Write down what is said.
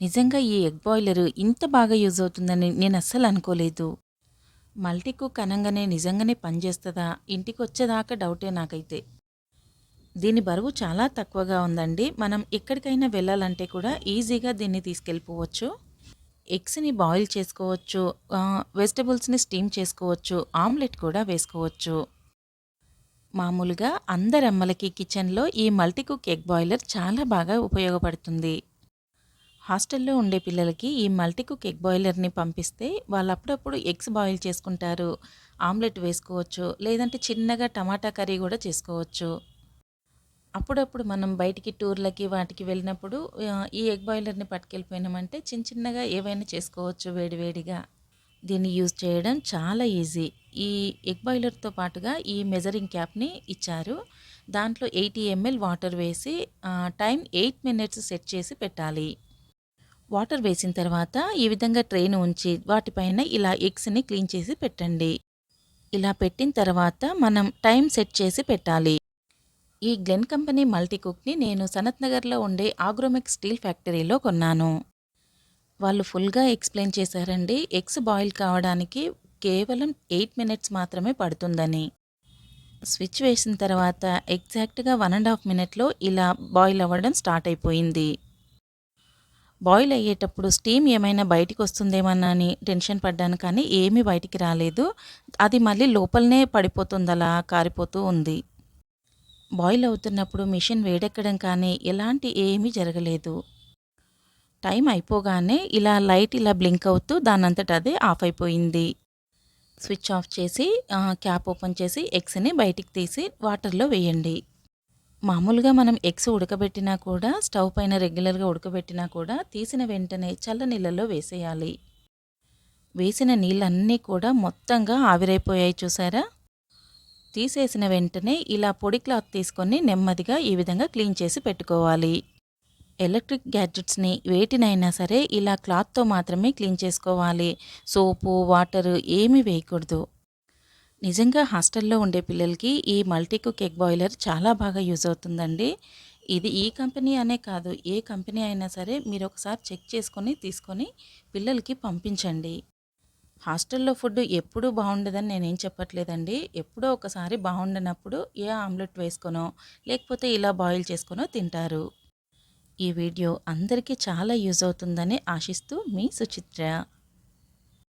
నిజంగా ఈ egg boiler ఇంత బాగా యూజ్ అవుతుందని నేను అస్సలు అనుకోలేదు. మల్టీ కుక్ అనగానే నిజంగానే పనిచేస్తుందా ఇంటికి వచ్చేదాకా డౌటే నాకైతే. దీని బరువు చాలా తక్కువగా ఉందండి. మనం ఎక్కడికైనా వెళ్ళాలంటే కూడా ఈజీగా దీన్ని తీసుకెళ్ళిపోవచ్చు. ఎగ్స్ని బాయిల్ చేసుకోవచ్చు. వెజిటబుల్స్ని స్టీమ్ చేసుకోవచ్చు. ఆమ్లెట్ కూడా వేసుకోవచ్చు. మామూలుగా అందరి అమ్మలకి కిచెన్లో ఈ మల్టీ కుక్ ఎగ్ బాయిలర్ చాలా బాగా ఉపయోగపడుతుంది. హాస్టల్లో ఉండే పిల్లలకి ఈ మల్టీ కుక్ ఎగ్ బాయిలర్ని పంపిస్తే వాళ్ళు అప్పుడప్పుడు ఎగ్స్ బాయిల్ చేసుకుంటారు. ఆమ్లెట్ వేసుకోవచ్చు లేదంటే చిన్నగా టమాటా కర్రీ కూడా చేసుకోవచ్చు. అప్పుడప్పుడు మనం బయటికి టూర్లకి వాటికి వెళ్ళినప్పుడు ఈ ఎగ్ బాయిలర్ని పట్టుకెళ్ళిపోయినామంటే చిన్న చిన్నగా ఏవైనా చేసుకోవచ్చు వేడివేడిగా. దీన్ని యూజ్ చేయడం చాలా ఈజీ. ఈ ఎగ్ బాయిలర్తో పాటుగా ఈ మెజరింగ్ క్యాప్ని ఇచ్చారు. దాంట్లో ఎయిటీ ఎంఎల్ వాటర్ వేసి టైం ఎయిట్ మినిట్స్ సెట్ చేసి పెట్టాలి. వాటర్ వేసిన తర్వాత ఈ విధంగా ట్రైన్ ఉంచి వాటిపైన ఇలా ఎగ్స్ని క్లీన్ చేసి పెట్టండి. ఇలా పెట్టిన తర్వాత మనం టైం సెట్ చేసి పెట్టాలి. ఈ గ్లెన్ కంపెనీ మల్టీ కుక్ని నేను సనత్ నగర్లో ఉండే ఆగ్రోమెక్ స్టీల్ ఫ్యాక్టరీలో కొన్నాను. వాళ్ళు ఫుల్గా ఎక్స్ప్లెయిన్ చేశారండి ఎగ్స్ బాయిల్ కావడానికి కేవలం ఎయిట్ మినిట్స్ మాత్రమే పడుతుందని. స్విచ్ వేసిన తర్వాత ఎగ్జాక్ట్గా వన్ అండ్ హాఫ్ మినిట్లో ఇలా బాయిల్ అవ్వడం స్టార్ట్ అయిపోయింది. బాయిల్ అయ్యేటప్పుడు స్టీమ్ ఏమైనా బయటికి వస్తుందేమన్నా అని టెన్షన్ పడ్డాను కానీ ఏమీ బయటికి రాలేదు. అది మళ్ళీ లోపలనే పడిపోతుంది అలా కారిపోతూ ఉంది. బాయిల్ అవుతున్నప్పుడు మిషన్ వేడెక్కడం కానీ ఎలాంటి ఏమీ జరగలేదు. టైం అయిపోగానే ఇలా లైట్ ఇలా బ్లింక్ అవుతూ దానంతట అదే ఆఫ్ అయిపోయింది. స్విచ్ ఆఫ్ చేసి క్యాప్ ఓపెన్ చేసి ఎగ్స్ని బయటికి తీసి వాటర్లో వేయండి. మామూలుగా మనం ఎగ్స్ ఉడకబెట్టినా కూడా స్టవ్ పైన రెగ్యులర్గా ఉడకబెట్టినా కూడా తీసిన వెంటనే చల్ల నీళ్ళలో వేసేయాలి. వేసిన నీళ్ళన్నీ కూడా మొత్తంగా ఆవిరైపోయాయి చూసారా? తీసేసిన వెంటనే ఇలా పొడి క్లాత్ తీసుకొని నెమ్మదిగా ఈ విధంగా క్లీన్ చేసి పెట్టుకోవాలి. ఎలక్ట్రిక్ గ్యాడ్జెట్స్ని వేటినైనా సరే ఇలా క్లాత్తో మాత్రమే క్లీన్ చేసుకోవాలి. సోపు వాటర్ ఏమీ వేయకూడదు. నిజంగా హాస్టల్లో ఉండే పిల్లలకి ఈ మల్టీ కుక్ ఎగ్ బాయిలర్ చాలా బాగా యూజ్ అవుతుందండి. ఇది ఈ కంపెనీ అనే కాదు ఏ కంపెనీ అయినా సరే మీరు ఒకసారి చెక్ చేసుకొని తీసుకొని పిల్లలకి పంపించండి. హాస్టల్లో ఫుడ్ ఎప్పుడూ బాగుండదని నేనేం చెప్పట్లేదండి. ఎప్పుడో ఒకసారి బాగుండనప్పుడు ఏ ఆమ్లెట్ వేసుకొనో లేకపోతే ఇలా బాయిల్ చేసుకొనో తింటారు. ఈ వీడియో అందరికీ చాలా యూజ్ అవుతుందని ఆశిస్తూ మీ సుచిత్ర